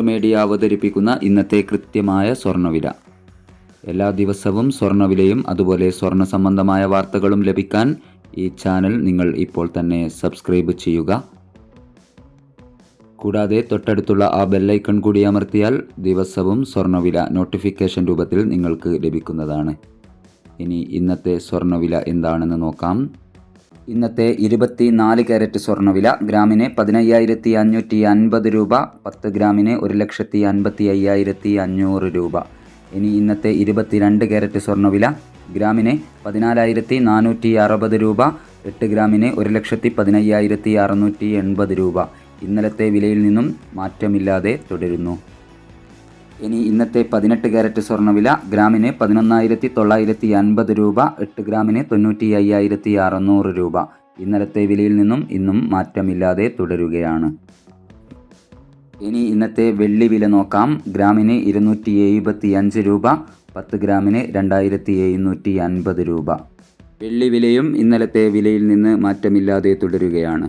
Media അവതരിപ്പിക്കുന്ന ഇന്നത്തെ കൃത്യമായ സ്വർണവില എല്ലാ ദിവസവും സ്വർണവിലയും അതുപോലെ സ്വർണ സംബന്ധമായ വാർത്തകളും ലഭിക്കാൻ ഈ ചാനൽ നിങ്ങൾ ഇപ്പോൾ തന്നെ സബ്സ്ക്രൈബ് ചെയ്യുക. കൂടാതെ തൊട്ടടുത്തുള്ള ആ ബെല്ലൈക്കൺ കൂടി അമർത്തിയാൽ ദിവസവും സ്വർണവില നോട്ടിഫിക്കേഷൻ രൂപത്തിൽ നിങ്ങൾക്ക് ലഭിക്കുന്നതാണ്. ഇനി ഇന്നത്തെ സ്വർണവില എന്താണെന്ന് നോക്കാം. ഇന്നത്തെ ഇരുപത്തി നാല് ക്യാരറ്റ് സ്വർണവില ഗ്രാമിന് പതിനയ്യായിരത്തി അഞ്ഞൂറ്റി അൻപത് രൂപ പത്ത് ഗ്രാമിന് ഒരു ലക്ഷത്തി അൻപത്തി അയ്യായിരത്തി അഞ്ഞൂറ് രൂപ. ഇനി ഇന്നത്തെ ഇരുപത്തിരണ്ട് കാരറ്റ് സ്വർണവില ഗ്രാമിന് പതിനാലായിരത്തി നാനൂറ്റി അറുപത് രൂപ എട്ട് ഗ്രാമിന് ഒരു ലക്ഷത്തി പതിനയ്യായിരത്തി അറുന്നൂറ്റി എൺപത് രൂപ. ഇന്നലത്തെ വിലയിൽ നിന്നും മാറ്റമില്ലാതെ തുടരുന്നു. ഇനി ഇന്നത്തെ പതിനെട്ട് ക്യാരറ്റ് സ്വർണവില ഗ്രാമിന് പതിനൊന്നായിരത്തി തൊള്ളായിരത്തി അൻപത് രൂപ എട്ട് ഗ്രാമിന് തൊണ്ണൂറ്റി അയ്യായിരത്തി അറുന്നൂറ് രൂപ. ഇന്നലത്തെ വിലയിൽ നിന്നും ഇന്നും മാറ്റമില്ലാതെ തുടരുകയാണ്. ഇനി ഇന്നത്തെ വെള്ളി വില നോക്കാം. ഗ്രാമിന് ഇരുന്നൂറ്റി എഴുപത്തി അഞ്ച് രൂപ പത്ത് ഗ്രാമിന് രണ്ടായിരത്തി എഴുന്നൂറ്റി അൻപത് രൂപ. വെള്ളി വിലയും ഇന്നലത്തെ വിലയിൽ നിന്ന് മാറ്റമില്ലാതെ തുടരുകയാണ്.